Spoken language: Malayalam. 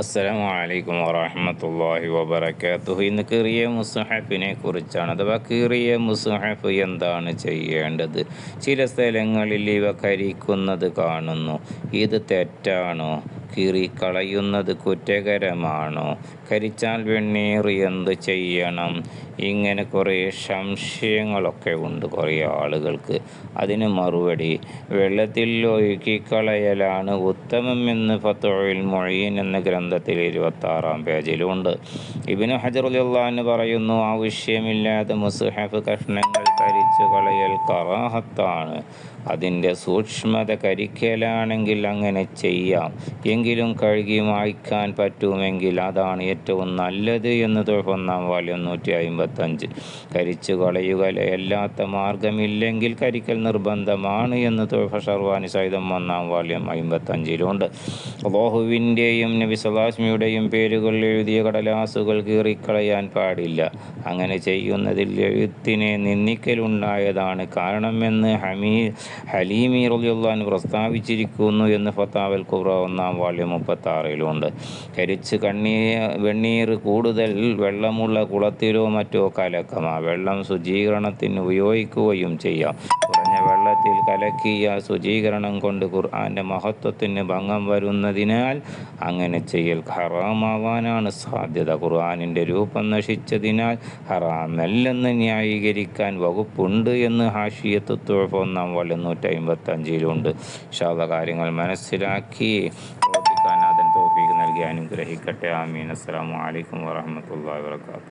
അസ്സലാമു അലൈക്കും വറഹമത്തല്ലാഹി വബർക്കാത്തു ഇന്ന് കീറിയ മുസ്ഹഫിനെ കുറിച്ചാണ് അഥവാ കീറിയ മുസ്ഹഫ് എന്താണ് ചെയ്യേണ്ടത്? ചില സ്ഥലങ്ങളിൽ ഇവ കരിക്കുന്നത് കാണുന്നു. ഇത് തെറ്റാണോ? കീറിക്കളയുന്നത് കുറ്റകരമാണോ? കരിച്ചാൽ വെണ്ണീർ എന്ത് ചെയ്യണം? ഇങ്ങനെ കുറേ സംശയങ്ങളൊക്കെ ഉണ്ട് കുറേ ആളുകൾക്ക്. അതിന് മറുപടി വെള്ളത്തിൽ ഒഴുക്കിക്കളയലാണ് ഉത്തമം എന്ന് ഫത്തോയിൽ മൊഴീൻ എന്ന ഗ്രന്ഥത്തിൽ ഇരുപത്തി ആറാം പേജിലുണ്ട്. ഇബിന് ഹജറുല്ലാന്ന് പറയുന്നു ആവശ്യമില്ലാതെ മുസ്ഹഫ് കഷ്ണങ്ങൾ കരിച്ചു കളയൽ കറാഹത്താണ്. അതിന്റെ സൂക്ഷ്മത കരിക്കലാണെങ്കിൽ അങ്ങനെ ചെയ്യാം. എങ്കിലും കഴുകി മായ്ക്കാൻ പറ്റുമെങ്കിൽ അതാണ് ഏറ്റവും നല്ലത് എന്ന് ഒന്നാം വാല്യം നൂറ്റി അമ്പത്തഞ്ച് കരിച്ചു കളയുക അല്ലാത്ത മാർഗമില്ലെങ്കിൽ കരിക്കൽ നിർബന്ധമാണ് എന്ന് തോഫ ഷർവാനി സഹിതം ഒന്നാം വാല്യം അമ്പത്തഞ്ചിലുണ്ട് ബോഹുവിന്റെയും നബി സലാസ്മിയുടെയും പേരുകൾ എഴുതിയ കടലാസുകൾ കീറിക്കളയാൻ പാടില്ല. അങ്ങനെ ചെയ്യുന്നതിൽ എഴുത്തിനെ നിന്ദിക്കലുണ്ടായതാണ് കാരണമെന്ന് ഹമീ ഹലീമി റലിയുള്ളാൻ പ്രസ്താവിച്ചിരിക്കുന്നു എന്ന് ഫത്താവൽ കുബ്ര ഒന്നാം വാള്യം മുപ്പത്തി ആറിലുണ്ട് കരിച്ച് കണ്ണീർ വെണ്ണീർ കൂടുതൽ വെള്ളമുള്ള കുളത്തിലോ മറ്റോ കലക്കാം ആ വെള്ളം ശുചീകരണത്തിന് ഉപയോഗിക്കുകയും ചെയ്യാം. കുറഞ്ഞ വെള്ളത്തിൽ കലക്കിയ ശുചീകരണം കൊണ്ട് ഖുർആന്റെ മഹത്വത്തിന് ഭംഗം വരുന്നതിനാൽ അങ്ങനെ ചെയ്യൽ ഹറാമാവാനാണ് സാധ്യത. ഖുർആാനിന്റെ രൂപം നശിച്ചതിനാൽ ഹറാമല്ലെന്ന് ന്യായീകരിക്കാൻ വകുപ്പുണ്ട് എന്ന് ഹാഷിയത്ത് തുഴഫ് ഒന്നാം വള്ളി നൂറ്റി അമ്പത്തി അഞ്ചിലുണ്ട് ശവകാര്യങ്ങൾ മനസ്സിലാക്കി പ്രവർത്തിക്കാൻ അതിന് തോഫീക്ക് നൽകി. അനുഗ്രഹിക്കട്ടെ. ആമീൻ. അസ്സാം വലൈക്കും വാഹമത്തല്ലാ വാത്തു